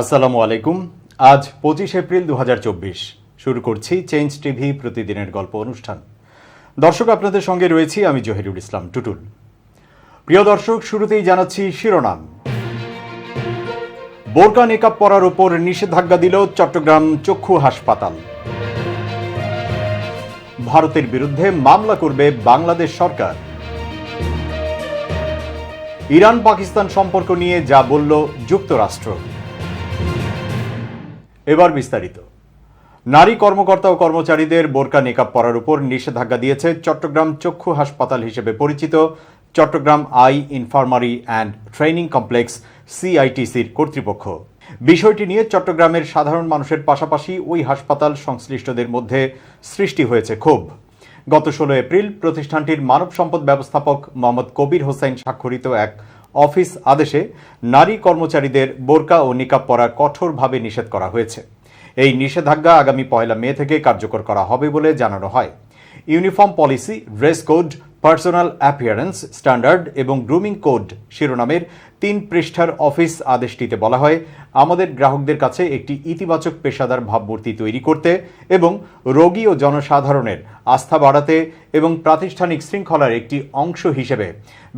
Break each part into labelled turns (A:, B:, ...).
A: আসসালামু আলাইকুম আজ পঁচিশ এপ্রিল দু শুরু করছি চেঞ্জ টিভি প্রতিদিনের গল্প অনুষ্ঠান দর্শক আপনাদের সঙ্গে রয়েছি আমি জহিরুল ইসলাম টুটুল প্রিয় দর্শক শুরুতেই জানাচ্ছি শিরোনাম বোরকা নেকাপ পরার ওপর নিষেধাজ্ঞা দিল চট্টগ্রাম চক্ষু হাসপাতাল ভারতের বিরুদ্ধে মামলা করবে বাংলাদেশ সরকার ইরান পাকিস্তান সম্পর্ক নিয়ে যা বলল যুক্তরাষ্ট্র এবার বিস্তারিত নারী কর্মকর্তা ও কর্মচারীদের বোরকা নিকাব পরার উপর নিষেধাজ্ঞা দিয়েছে চট্টগ্রাম চক্ষু হাসপাতাল হিসেবে পরিচিত Chattogram eye infirmary and training complex সিআইটিসির কর্তৃপক্ষ বিষয়টি নিয়ে চট্টগ্রামের সাধারণ মানুষের পাশাপাশি ওই হাসপাতাল সংশ্লিষ্টদের মধ্যে সৃষ্টি হয়েছে ক্ষোভ গত ষোলো এপ্রিল প্রতিষ্ঠানটির মানব সম্পদ ব্যবস্থাপক মোহাম্মদ কবির হোসেন স্বাক্ষরিত এক অফিস আদেশে নারী কর্মচারীদের বোরকা ও নিকাব পরা কঠোরভাবে নিষেধ করা হয়েছে এই নিষেধাজ্ঞা আগামী পয়লা মে থেকে কার্যকর করা হবে বলে জানানো হয় uniform policy dress code personal appearance standard এবং গ্রুমিং কোড শিরোনামের তিন পৃষ্ঠার অফিস আদেশটিতে বলা হয় আমাদের গ্রাহকদের কাছে একটি ইতিবাচক পেশাদার ভাবমূর্তি তৈরি করতে এবং রোগী ও জনসাধারণের আস্থা বাড়াতে এবং প্রাতিষ্ঠানিক শৃঙ্খলার একটি অংশ হিসেবে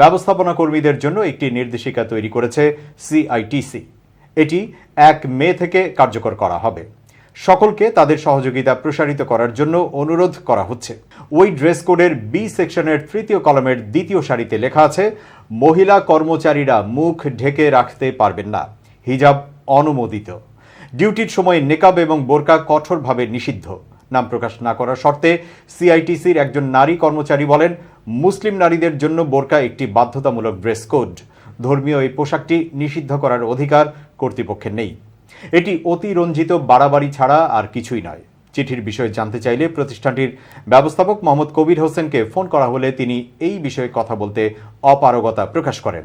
A: ব্যবস্থাপনা কর্মীদের জন্য একটি নির্দেশিকা তৈরি করেছে সিআইটিসি এটি এক মে থেকে কার্যকর করা হবে সকলকে তাদের সহযোগিতা প্রসারিত করার জন্য অনুরোধ করা হচ্ছে ওই ড্রেস কোডের বি সেকশনের তৃতীয় কলমের দ্বিতীয় সারিতে লেখা আছে মহিলা কর্মচারীরা মুখ ঢেকে রাখতে পারবেন না হিজাব অনুমোদিত ডিউটির সময় নেকাব এবং বোরকা কঠোরভাবে নিষিদ্ধ নাম প্রকাশ না করার শর্তে সিআইটিসির একজন নারী কর্মচারী বলেন মুসলিম নারীদের জন্য বোরকা একটি বাধ্যতামূলক ড্রেস কোড ধর্মীয় এই পোশাকটি নিষিদ্ধ করার অধিকার কর্তৃপক্ষের নেই এটি অতিরঞ্জিত বাড়াবাড়ি ছাড়া আর কিছুই নয় চিঠির বিষয়ে জানতে চাইলে প্রতিষ্ঠানটির ব্যবস্থাপক মোহাম্মদ কবির হোসেনকে ফোন করা হলে তিনি এই বিষয়ে কথা বলতে অপারগতা প্রকাশ করেন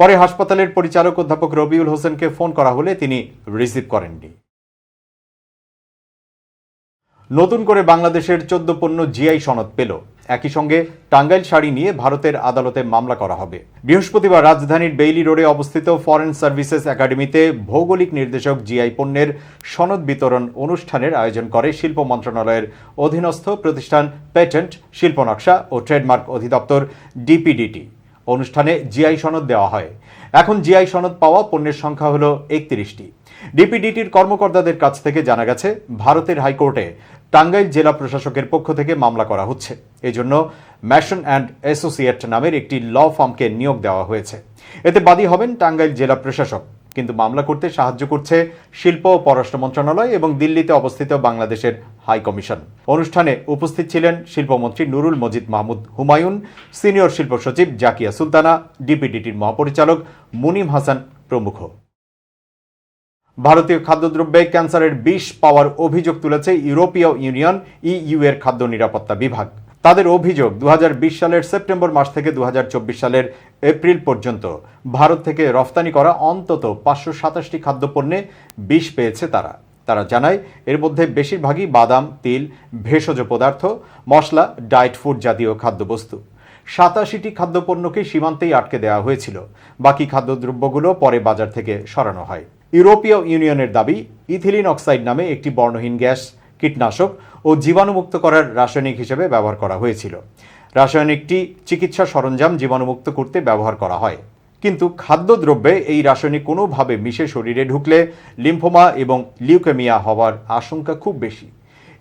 A: পরে হাসপাতালের পরিচালক অধ্যাপক রবিউল হোসেনকে ফোন করা হলে তিনি রিসিভ করেননি নতুন করে বাংলাদেশের চোদ্দ পণ্য জিআই সনদ পেল একই সঙ্গে টাঙ্গাইল শাড়ি নিয়ে ভারতের আদালতে মামলা করা হবে বৃহস্পতিবার রাজধানীর বেইলি রোডে অবস্থিত ফরেন সার্ভিসেস একাডেমিতে ভৌগোলিক নির্দেশক জিআই পণ্যের সনদ বিতরণ অনুষ্ঠানের আয়োজন করে শিল্প মন্ত্রণালয়ের অধীনস্থ প্রতিষ্ঠান পেটেন্ট শিল্পনকশা ও ট্রেডমার্ক অধিদপ্তর ডিপিডিটি অনুষ্ঠানে জিআই সনদ দেওয়া হয় এখন জিআই সনদ পাওয়া পণ্যের সংখ্যা হল একত্রিশটি ডিপিডিটির কর্মকর্তাদের কাছ থেকে জানা গেছে ভারতের হাইকোর্টে টাঙ্গাইল জেলা প্রশাসকের পক্ষ থেকে মামলা করা হচ্ছে এজন্য ম্যাশন অ্যান্ড অ্যাসোসিয়েট নামের একটি ল ফার্মকে নিয়োগ দেওয়া হয়েছে এতে বাদী হবেন টাঙ্গাইল জেলা প্রশাসক কিন্তু মামলা করতে সাহায্য করছে শিল্প ও পররাষ্ট্র মন্ত্রণালয় এবং দিল্লিতে অবস্থিত বাংলাদেশের হাই কমিশন অনুষ্ঠানে উপস্থিত ছিলেন শিল্পমন্ত্রী নুরুল মজিদ মাহমুদ হুমায়ুন সিনিয়র শিল্প সচিব জাকিয়া সুলতানা ডিপিডিটির মহাপরিচালক মুনিম হাসান প্রমুখ ভারতীয় খাদ্যদ্রব্যে ক্যান্সারের বিষ পাওয়ার অভিযোগ তুলেছে ইউরোপীয় ইউনিয়ন ইইউ এর খাদ্য নিরাপত্তা বিভাগ তাদের অভিযোগ দু সালের সেপ্টেম্বর মাস থেকে দু সালের এপ্রিল পর্যন্ত ভারত থেকে রফতানি করা অন্তত পাঁচশো সাতাশটি খাদ্যপণ্যে বিষ পেয়েছে তারা তারা জানায় এর মধ্যে বেশিরভাগই বাদাম তিল ভেষজ পদার্থ মশলা ডায়েট ফুড জাতীয় খাদ্যবস্তু সাতাশিটি খাদ্যপণ্যকে সীমান্তেই আটকে দেওয়া হয়েছিল বাকি খাদ্যদ্রব্যগুলো পরে বাজার থেকে সরানো হয় ইউরোপীয় ইউনিয়নের দাবি ইথিলিন অক্সাইড নামে একটি বর্ণহীন গ্যাস কীটনাশক ও জীবাণুমুক্ত করার রাসায়নিক হিসেবে ব্যবহার করা হয়েছিল রাসায়নিকটি চিকিৎসা সরঞ্জাম জীবাণুমুক্ত করতে ব্যবহার করা হয় কিন্তু খাদ্যদ্রব্যে এই রাসায়নিক কোনোভাবে মিশে শরীরে ঢুকলে লিম্ফোমা এবং লিউকেমিয়া হওয়ার আশঙ্কা খুব বেশি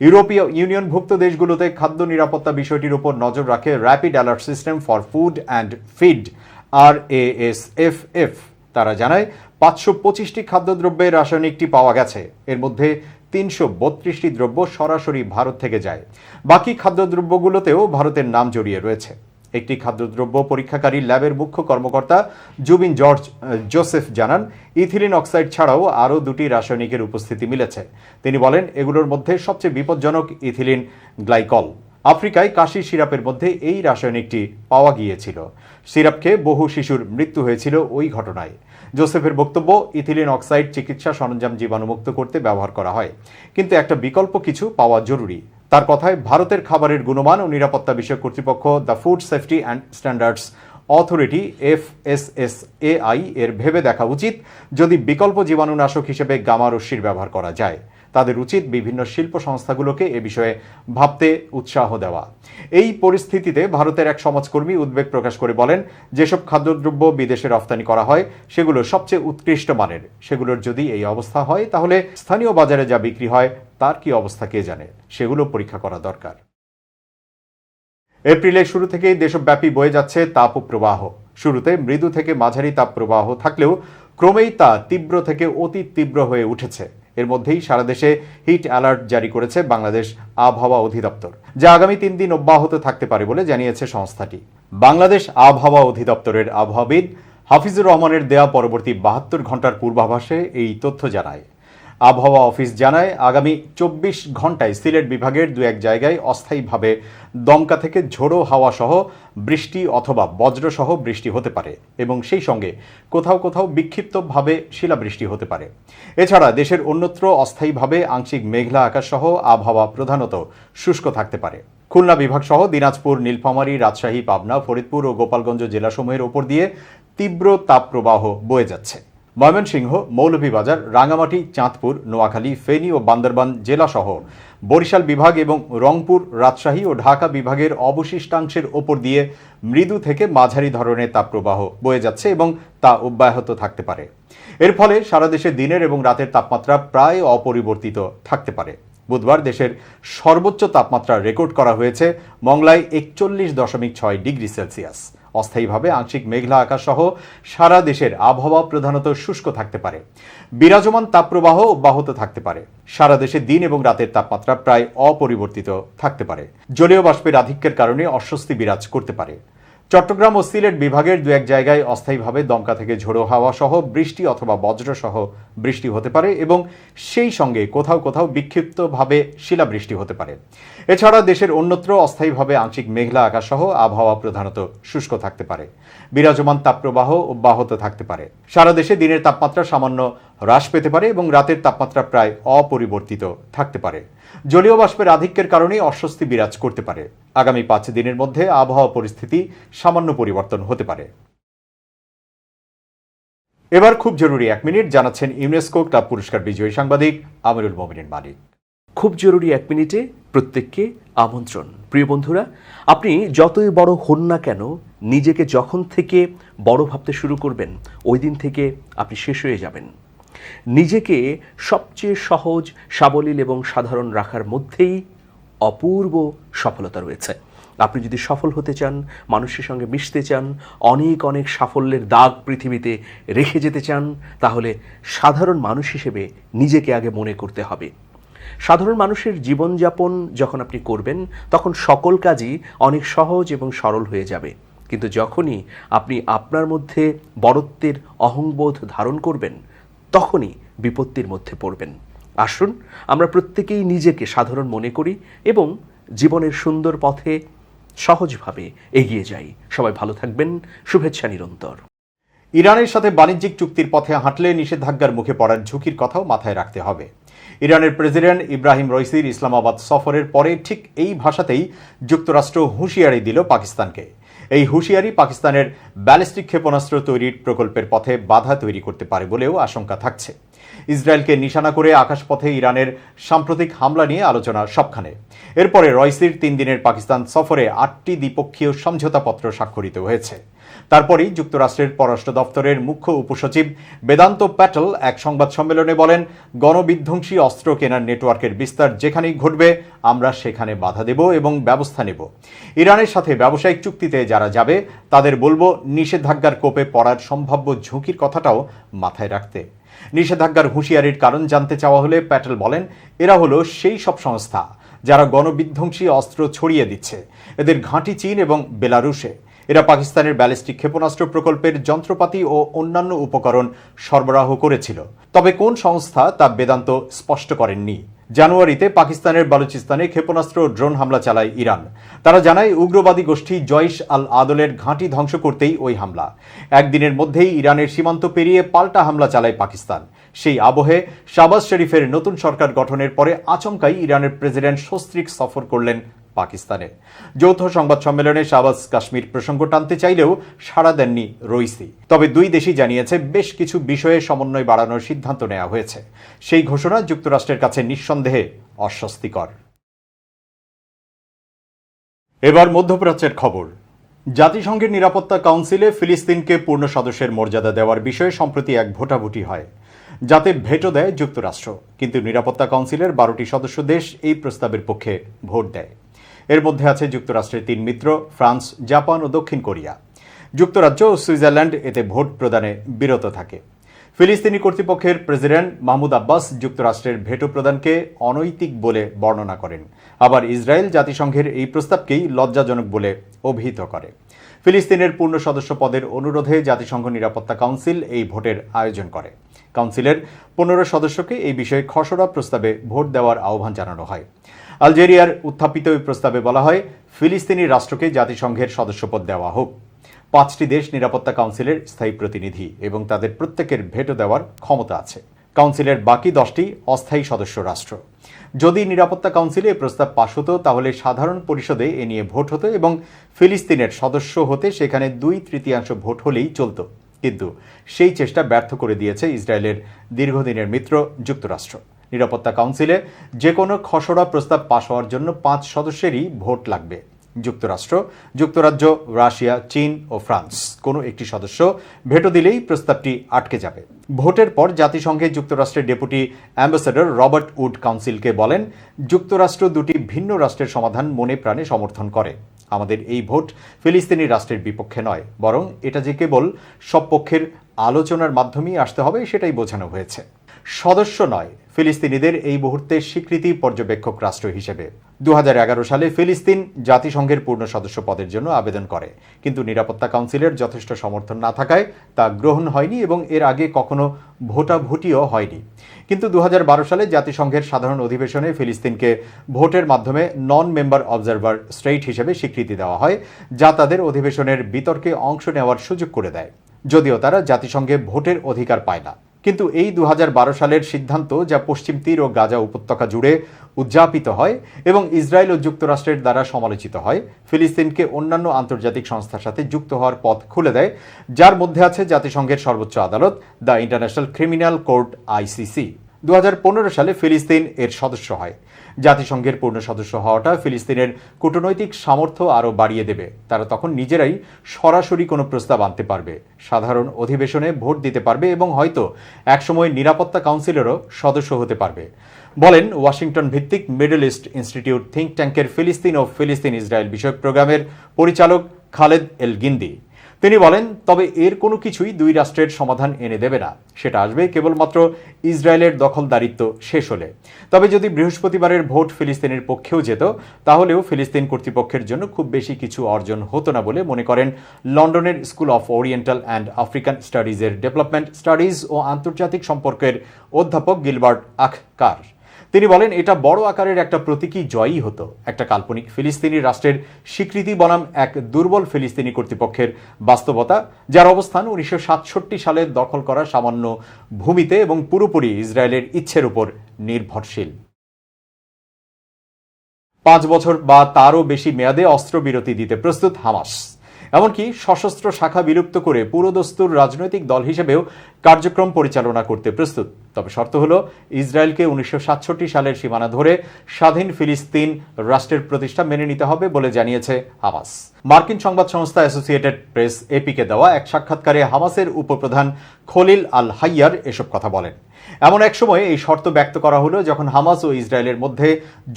A: ইউরোপীয় ইউনিয়নভুক্ত দেশগুলোতে খাদ্য নিরাপত্তা বিষয়টির উপর নজর রাখে rapid alert system for food and feed R F তারা জানায় পাঁচশো পঁচিশটি খাদ্যদ্রব্যে রাসায়নিকটি পাওয়া গেছে এর মধ্যে তিনশো বত্রিশটি দ্রব্য সরাসরি ভারত থেকে যায় বাকি খাদ্যদ্রব্যগুলোতেও ভারতের নাম জড়িয়ে রয়েছে একটি খাদ্যদ্রব্য পরীক্ষাকারী ল্যাবের মুখ্য কর্মকর্তা জুবিন জর্জ জোসেফ জানান ইথিলিন অক্সাইড ছাড়াও আরও দুটি রাসায়নিকের উপস্থিতি মিলেছে তিনি বলেন এগুলোর মধ্যে সবচেয়ে বিপজ্জনক ইথিলিন গ্লাইকল আফ্রিকায় কাশি সিরাপের মধ্যে এই রাসায়নিকটি পাওয়া গিয়েছিল সিরাপকে বহু শিশুর মৃত্যু হয়েছিল ওই ঘটনায় জোসেফের বক্তব্য ইথিলিন অক্সাইড চিকিৎসা সরঞ্জাম জীবাণুমুক্ত করতে ব্যবহার করা হয় কিন্তু একটা বিকল্প কিছু পাওয়া জরুরি তার কথায় ভারতের খাবারের গুণমান ও নিরাপত্তা বিষয়ক কর্তৃপক্ষ the food safety and standards authority F S S এর ভেবে দেখা উচিত যদি বিকল্প জীবাণুনাশক হিসেবে গামা রশ্মির ব্যবহার করা যায় তাদের উচিত বিভিন্ন শিল্প সংস্থাগুলোকে এ বিষয়ে ভাবতে উৎসাহ দেওয়া এই পরিস্থিতিতে ভারতের এক সমাজকর্মী উদ্বেগ প্রকাশ করে বলেন যেসব খাদ্যদ্রব্য বিদেশে রফতানি করা হয় সেগুলো সবচেয়ে উৎকৃষ্ট মানের সেগুলোর যদি এই অবস্থা হয় তাহলে স্থানীয় বাজারে যা বিক্রি হয় তার কি অবস্থা কে জানে সেগুলো পরীক্ষা করা দরকার এপ্রিলের শুরু থেকেই দেশব্যাপী বয়ে যাচ্ছে তাপপ্রবাহ শুরুতে মৃদু থেকে মাঝারি তাপ প্রবাহ থাকলেও ক্রমেই তা তীব্র থেকে অতি তীব্র হয়ে উঠেছে এর মধ্যেই সারা দেশে হিট অ্যালার্ট জারি করেছে বাংলাদেশ আবহাওয়া অধিদপ্তর যা আগামী তিন দিন অব্যাহত থাকতে পারে বলে জানিয়েছে সংস্থাটি বাংলাদেশ আবহাওয়া অধিদপ্তরের আবহাওয়াবিদ হাফিজুর রহমানের দেয়া পরবর্তী বাহাত্তর ঘন্টার পূর্বাভাসে এই তথ্য জানায় আবহাওয়া অফিস জানায় আগামী চব্বিশ ঘন্টায় সিলেট বিভাগের দু এক জায়গায় অস্থায়ীভাবে দমকা থেকে ঝোড়ো হাওয়া সহ বৃষ্টি অথবা বজ্রসহ বৃষ্টি হতে পারে এবং সেই সঙ্গে কোথাও কোথাও বিক্ষিপ্তভাবে শিলাবৃষ্টি হতে পারে এছাড়া দেশের অন্যত্র অস্থায়ীভাবে আংশিক মেঘলা আকাশ সহ আবহাওয়া প্রধানত শুষ্ক থাকতে পারে খুলনা বিভাগ সহ দিনাজপুর নীলফামারী রাজশাহী পাবনা ফরিদপুর ও গোপালগঞ্জ জেলাসমূহের ওপর দিয়ে তীব্র তাপপ্রবাহ বয়ে যাচ্ছে ময়মনসিংহ মৌলভীবাজার রাঙামাটি চাঁদপুর নোয়াখালী ফেনী ও বান্দরবান জেলাসহ বরিশাল বিভাগ এবং রংপুর রাজশাহী ও ঢাকা বিভাগের অবশিষ্টাংশের ওপর দিয়ে মৃদু থেকে মাঝারি ধরনের তাপপ্রবাহ বয়ে যাচ্ছে এবং তা অব্যাহত থাকতে পারে এর ফলে সারা দেশে দিনের এবং রাতের তাপমাত্রা প্রায় অপরিবর্তিত থাকতে পারে বুধবার দেশের সর্বোচ্চ তাপমাত্রা রেকর্ড করা হয়েছে মংলায় একচল্লিশ দশমিক ছয় ডিগ্রি সেলসিয়াস অস্থায়ীভাবে আংশিক মেঘলা আকাশ সহ সারা দেশের আবহাওয়া প্রধানত শুষ্ক থাকতে পারে বিরাজমান তাপপ্রবাহ অব্যাহত থাকতে পারে সারা দেশে দিন এবং রাতের তাপমাত্রা প্রায় অপরিবর্তিত থাকতে পারে জলীয় বাষ্পের আধিক্যের কারণে অস্বস্তি বিরাজ করতে পারে চট্টগ্রাম ও সিলেট বিভাগের দু এক জায়গায় অস্থায়ীভাবে দমকা থেকে ঝোড়ো হাওয়া সহ বৃষ্টি অথবা বজ্রসহ বৃষ্টি হতে পারে এবং সেই সঙ্গে কোথাও কোথাও বিক্ষিপ্তভাবে শিলাবৃষ্টি হতে পারে এছাড়া দেশের অন্যত্র অস্থায়ীভাবে আংশিক মেঘলা আকাশ সহ আবহাওয়া প্রধানত শুষ্ক থাকতে পারে বিরাজমান তাপপ্রবাহ অব্যাহত থাকতে পারে সারা দেশে দিনের তাপমাত্রা সামান্য হ্রাস পেতে পারে এবং রাতের তাপমাত্রা প্রায় অপরিবর্তিত থাকতে পারে জলীয় বাষ্পের আধিক্যের কারণে অস্বস্তি বিরাজ করতে পারে আগামী পাঁচ দিনের মধ্যে আবহাওয়া পরিস্থিতি সামান্য পরিবর্তন হতে পারে এবার খুব জরুরি এক মিনিট জানাচ্ছেন ইউনেস্কো ক্লাব পুরস্কার বিজয়ী সাংবাদিক আমিরুল মোমিনের মালিক
B: খুব জরুরি এক মিনিটে প্রত্যেককে আমন্ত্রণ প্রিয় বন্ধুরা আপনি যতই বড় হন না কেন নিজেকে যখন থেকে বড় ভাবতে শুরু করবেন ওই দিন থেকে আপনি শেষ হয়ে যাবেন নিজেকে সবচেয়ে সহজ সাবলীল এবং সাধারণ রাখার মধ্যেই অপূর্ব সফলতা রয়েছে আপনি যদি সফল হতে চান মানুষের সঙ্গে মিশতে চান অনেক অনেক সাফল্যের দাগ পৃথিবীতে রেখে যেতে চান তাহলে সাধারণ মানুষ হিসেবে নিজেকে আগে মনে করতে হবে সাধারণ মানুষের জীবনযাপন যখন আপনি করবেন তখন সকল কাজই অনেক সহজ এবং সরল হয়ে যাবে কিন্তু যখনই আপনি আপনার মধ্যে বরত্বের অহংবোধ ধারণ করবেন তখনই বিপত্তির মধ্যে পড়বেন আসুন আমরা প্রত্যেকেই নিজেকে সাধারণ মনে করি এবং জীবনের সুন্দর পথে সহজভাবে এগিয়ে যাই সবাই ভালো থাকবেন শুভেচ্ছা নিরন্তর
A: ইরানের সাথে বাণিজ্যিক চুক্তির পথে হাঁটলে নিষেধাজ্ঞার মুখে পড়ার ঝুঁকির কথাও মাথায় রাখতে হবে ইরানের প্রেসিডেন্ট ইব্রাহিম রইসির ইসলামাবাদ সফরের পরে ঠিক এই ভাষাতেই যুক্তরাষ্ট্র হুঁশিয়ারি দিল পাকিস্তানকে এই হুঁশিয়ারি পাকিস্তানের ব্যালিস্টিক ক্ষেপণাস্ত্র তৈরির প্রকল্পের পথে বাধা তৈরি করতে পারে বলেও আশঙ্কা থাকছে ইসরায়েলকে নিশানা করে আকাশপথে ইরানের সাম্প্রতিক হামলা নিয়ে আলোচনা সবখানে এরপরে রয়সির তিন দিনের পাকিস্তান সফরে আটটি দ্বিপক্ষীয় সমঝোতাপত্র স্বাক্ষরিত হয়েছে তারপরই যুক্তরাষ্ট্রের পররাষ্ট্র দপ্তরের মুখ্য উপসচিব বেদান্ত প্যাটেল এক সংবাদ সম্মেলনে বলেন গণবিধ্বংসী অস্ত্র কেনার নেটওয়ার্কের বিস্তার যেখানেই ঘটবে আমরা সেখানে বাধা দেব এবং ব্যবস্থা নেব ইরানের সাথে ব্যবসায়িক চুক্তিতে যারা যাবে তাদের বলবো নিষেধাজ্ঞার কোপে পড়ার সম্ভাব্য ঝুঁকির কথাটাও মাথায় রাখতে নিষেধাজ্ঞার হুঁশিয়ারির কারণ জানতে চাওয়া হলে প্যাটেল বলেন এরা হলো সেই সব সংস্থা যারা গণবিধ্বংসী অস্ত্র ছড়িয়ে দিচ্ছে এদের ঘাঁটি চীন এবং বেলারুশে এরা পাকিস্তানের ব্যালিস্টিক ক্ষেপণাস্ত্র প্রকল্পের যন্ত্রপাতি ও অন্যান্য উপকরণ সরবরাহ করেছিল তবে কোন সংস্থা তা বেদান্ত স্পষ্ট করেননি জানুয়ারিতে পাকিস্তানের বালুচিস্তানে ক্ষেপণাস্ত্র ড্রোন হামলা চালায় ইরান তারা জানায় উগ্রবাদী গোষ্ঠী জয়েশ আল আদলের ঘাঁটি ধ্বংস করতেই ওই হামলা একদিনের মধ্যেই ইরানের সীমান্ত পেরিয়ে পাল্টা হামলা চালায় পাকিস্তান সেই আবহে শাবাজ শরীফের নতুন সরকার গঠনের পরে আচমকাই ইরানের প্রেসিডেন্ট সস্ত্রিক সফর করলেন পাকিস্তানের যৌথ সংবাদ সম্মেলনে শাহবাজ কাশ্মীর প্রসঙ্গ টানতে চাইলেও সাড়া দেননি রইসি তবে দুই দেশই জানিয়েছে বেশ কিছু বিষয়ে সমন্বয় বাড়ানোর সিদ্ধান্ত নেওয়া হয়েছে সেই ঘোষণা যুক্তরাষ্ট্রের কাছে নিঃসন্দেহে অস্বস্তিকর এবার মধ্যপ্রাচ্যের খবর জাতিসংঘের নিরাপত্তা কাউন্সিলে ফিলিস্তিনকে পূর্ণ সদস্যের মর্যাদা দেওয়ার বিষয়ে সম্প্রতি এক ভোটাভুটি হয় যাতে ভেটো দেয় যুক্তরাষ্ট্র কিন্তু নিরাপত্তা কাউন্সিলের বারোটি সদস্য দেশ এই প্রস্তাবের পক্ষে ভোট দেয় এর মধ্যে আছে যুক্তরাষ্ট্রের তিন মিত্র ফ্রান্স জাপান ও দক্ষিণ কোরিয়া যুক্তরাজ্য ও সুইজারল্যান্ড এতে ভোট প্রদানে বিরত থাকে ফিলিস্তিনি কর্তৃপক্ষের প্রেসিডেন্ট মাহমুদ আব্বাস যুক্তরাষ্ট্রের ভেটো প্রদানকে অনৈতিক বলে বর্ণনা করেন আবার ইসরায়েল জাতিসংঘের এই প্রস্তাবকেই লজ্জাজনক বলে অভিহিত করে ফিলিস্তিনের পূর্ণ সদস্য পদের অনুরোধে জাতিসংঘ নিরাপত্তা কাউন্সিল এই ভোটের আয়োজন করে কাউন্সিলের পনেরো সদস্যকে এই বিষয়ে খসড়া প্রস্তাবে ভোট দেওয়ার আহ্বান জানানো হয় আলজেরিয়ার উত্থাপিত ওই প্রস্তাবে বলা হয় ফিলিস্তিনি রাষ্ট্রকে জাতিসংঘের সদস্যপদ দেওয়া হোক পাঁচটি দেশ নিরাপত্তা কাউন্সিলের স্থায়ী প্রতিনিধি এবং তাদের প্রত্যেকের ভেটো দেওয়ার ক্ষমতা আছে কাউন্সিলের বাকি দশটি অস্থায়ী সদস্য রাষ্ট্র যদি নিরাপত্তা কাউন্সিলে প্রস্তাব পাশ হতো তাহলে সাধারণ পরিষদে এ নিয়ে ভোট হতো এবং ফিলিস্তিনের সদস্য হতে সেখানে দুই তৃতীয়াংশ ভোট হলেই চলত কিন্তু সেই চেষ্টা ব্যর্থ করে দিয়েছে ইসরায়েলের দীর্ঘদিনের মিত্র যুক্তরাষ্ট্র নিরাপত্তা কাউন্সিলে যে কোনো খসড়া প্রস্তাব পাশ হওয়ার জন্য পাঁচ সদস্যেরই ভোট লাগবে যুক্তরাষ্ট্র যুক্তরাজ্য রাশিয়া চীন ও ফ্রান্স কোনো একটি সদস্য ভেটো দিলেই প্রস্তাবটি আটকে যাবে ভোটের পর জাতিসংঘে যুক্তরাষ্ট্রের ডেপুটি অ্যাম্বাসেডর রবার্ট উড কাউন্সিলকে বলেন যুক্তরাষ্ট্র দুটি ভিন্ন রাষ্ট্রের সমাধান মনে প্রাণে সমর্থন করে আমাদের এই ভোট ফিলিস্তিনি রাষ্ট্রের বিপক্ষে নয় বরং এটা যে কেবল সব পক্ষের আলোচনার মাধ্যমেই আসতে হবে সেটাই বোঝানো হয়েছে সদস্য নয় ফিলিস্তিনিদের এই মুহূর্তে স্বীকৃতি পর্যবেক্ষক রাষ্ট্র হিসেবে দু সালে ফিলিস্তিন জাতিসংঘের পূর্ণ সদস্য পদের জন্য আবেদন করে কিন্তু নিরাপত্তা কাউন্সিলের যথেষ্ট সমর্থন না থাকায় তা গ্রহণ হয়নি এবং এর আগে কখনো ভোটাভুটিও হয়নি কিন্তু দু সালে জাতিসংঘের সাধারণ অধিবেশনে ফিলিস্তিনকে ভোটের মাধ্যমে নন মেম্বার অবজারভার স্ট্রেইট হিসেবে স্বীকৃতি দেওয়া হয় যা তাদের অধিবেশনের বিতর্কে অংশ নেওয়ার সুযোগ করে দেয় যদিও তারা জাতিসংঘে ভোটের অধিকার পায় না কিন্তু এই দু সালের সিদ্ধান্ত যা পশ্চিম তীর ও গাজা উপত্যকা জুড়ে উদযাপিত হয় এবং ইসরায়েল ও যুক্তরাষ্ট্রের দ্বারা সমালোচিত হয় ফিলিস্তিনকে অন্যান্য আন্তর্জাতিক সংস্থার সাথে যুক্ত হওয়ার পথ খুলে দেয় যার মধ্যে আছে জাতিসংঘের সর্বোচ্চ আদালত the international criminal court ICC দু সালে ফিলিস্তিন এর সদস্য হয় জাতিসংঘের পূর্ণ সদস্য হওয়াটা ফিলিস্তিনের কূটনৈতিক সামর্থ্য আরও বাড়িয়ে দেবে তারা তখন নিজেরাই সরাসরি কোনো প্রস্তাব আনতে পারবে সাধারণ অধিবেশনে ভোট দিতে পারবে এবং হয়তো একসময় নিরাপত্তা কাউন্সিলেরও সদস্য হতে পারবে বলেন ওয়াশিংটন ভিত্তিক মিডল ইস্ট ইনস্টিটিউট থিঙ্ক ট্যাঙ্কের ফিলিস্তিন ও ফিলিস্তিন ইসরায়েল বিষয়ক প্রোগ্রামের পরিচালক খালেদ এল গিন্দি তিনি বলেন তবে এর কোনো কিছুই দুই রাষ্ট্রের সমাধান এনে দেবে না সেটা আসবে কেবলমাত্র ইসরায়েলের দখলদারিত্ব শেষ হলে তবে যদি বৃহস্পতিবারের ভোট ফিলিস্তিনের পক্ষেও যেত তাহলেও ফিলিস্তিন কর্তৃপক্ষের জন্য খুব বেশি কিছু অর্জন হতো না বলে মনে করেন লন্ডনের school of oriental and African স্টাডিজের ডেভেলপমেন্ট স্টাডিজ ও আন্তর্জাতিক সম্পর্কের অধ্যাপক গিলবার্ট আখকার তিনি বলেন এটা বড় আকারের একটা প্রতীকী জয়ই হতো একটা কাল্পনিক ফিলিস্তিনি রাষ্ট্রের স্বীকৃতি বনাম এক দুর্বল ফিলিস্তিনি কর্তৃপক্ষের বাস্তবতা যার অবস্থান উনিশশো সালে দখল করা সামান্য ভূমিতে এবং পুরোপুরি ইসরায়েলের ইচ্ছের উপর নির্ভরশীল পাঁচ বছর বা তারও বেশি মেয়াদে অস্ত্রবিরতি দিতে প্রস্তুত হামাস এমনকি সশস্ত্র শাখা বিলুপ্ত করে পুরোদস্তুর রাজনৈতিক দল হিসেবেও কার্যক্রম পরিচালনা করতে প্রস্তুত তবে শর্ত হল ইসরায়েলকে উনিশশো সালের সীমানা ধরে স্বাধীন ফিলিস্তিন রাষ্ট্রের প্রতিষ্ঠা মেনে নিতে হবে বলে জানিয়েছে হামাস মার্কিন সংবাদ সংস্থা অ্যাসোসিয়েটেড প্রেস এপিকে দেওয়া এক সাক্ষাৎকারে হামাসের উপপ্রধান খলিল আল হাইয়ার এসব কথা বলেন এমন এক সময়ে এই শর্ত ব্যক্ত করা হলো যখন হামাস ও ইসরায়েলের মধ্যে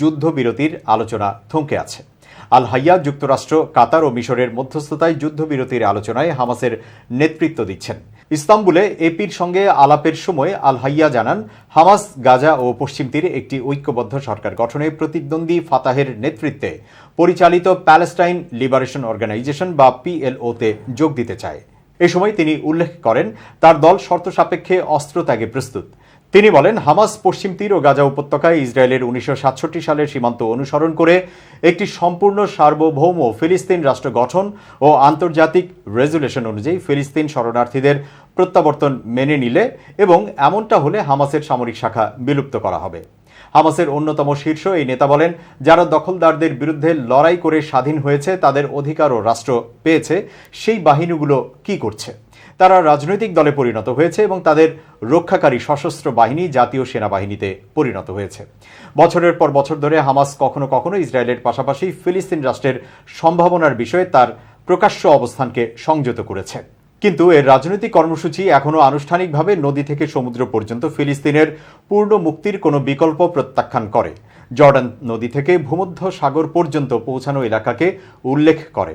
A: যুদ্ধবিরতির আলোচনা থমকে আছে আল হাইয়া যুক্তরাষ্ট্র কাতার ও মিশরের মধ্যস্থতায় যুদ্ধবিরতির আলোচনায় হামাসের নেতৃত্ব দিচ্ছেন ইস্তাম্বুলে এপির সঙ্গে আলাপের সময় আল হাইয়া জানান হামাস গাজা ও পশ্চিম তীরে একটি ঐক্যবদ্ধ সরকার গঠনে প্রতিদ্বন্দ্বী ফাতাহের নেতৃত্বে পরিচালিত প্যালেস্টাইন লিবারেশন অর্গানাইজেশন বা পিএলওতে যোগ দিতে চায় এ সময় তিনি উল্লেখ করেন তার দল শর্ত সাপেক্ষে অস্ত্র ত্যাগে প্রস্তুত তিনি বলেন হামাস পশ্চিম তীর ও গাজা উপত্যকায় ইসরায়েলের উনিশশো সালের সীমান্ত অনুসরণ করে একটি সম্পূর্ণ সার্বভৌম ফিলিস্তিন রাষ্ট্র গঠন ও আন্তর্জাতিক রেজুলেশন অনুযায়ী ফিলিস্তিন শরণার্থীদের প্রত্যাবর্তন মেনে নিলে এবং এমনটা হলে হামাসের সামরিক শাখা বিলুপ্ত করা হবে হামাসের অন্যতম শীর্ষ এই নেতা বলেন যারা দখলদারদের বিরুদ্ধে লড়াই করে স্বাধীন হয়েছে তাদের অধিকার ও রাষ্ট্র পেয়েছে সেই বাহিনীগুলো কি করছে তারা রাজনৈতিক দলে পরিণত হয়েছে এবং তাদের রক্ষাকারী সশস্ত্র বাহিনী জাতীয় সেনাবাহিনীতে পরিণত হয়েছে বছরের পর বছর ধরে হামাস কখনো কখনো ইসরায়েলের পাশাপাশি ফিলিস্তিন রাষ্ট্রের সম্ভাবনার বিষয়ে তার প্রকাশ্য অবস্থানকে সংযত করেছে কিন্তু এর রাজনৈতিক কর্মসূচি এখনও আনুষ্ঠানিকভাবে নদী থেকে সমুদ্র পর্যন্ত ফিলিস্তিনের পূর্ণ মুক্তির কোনো বিকল্প প্রত্যাখ্যান করে জর্ডান নদী থেকে ভূমধ্য সাগর পর্যন্ত পৌঁছানো এলাকাকে উল্লেখ করে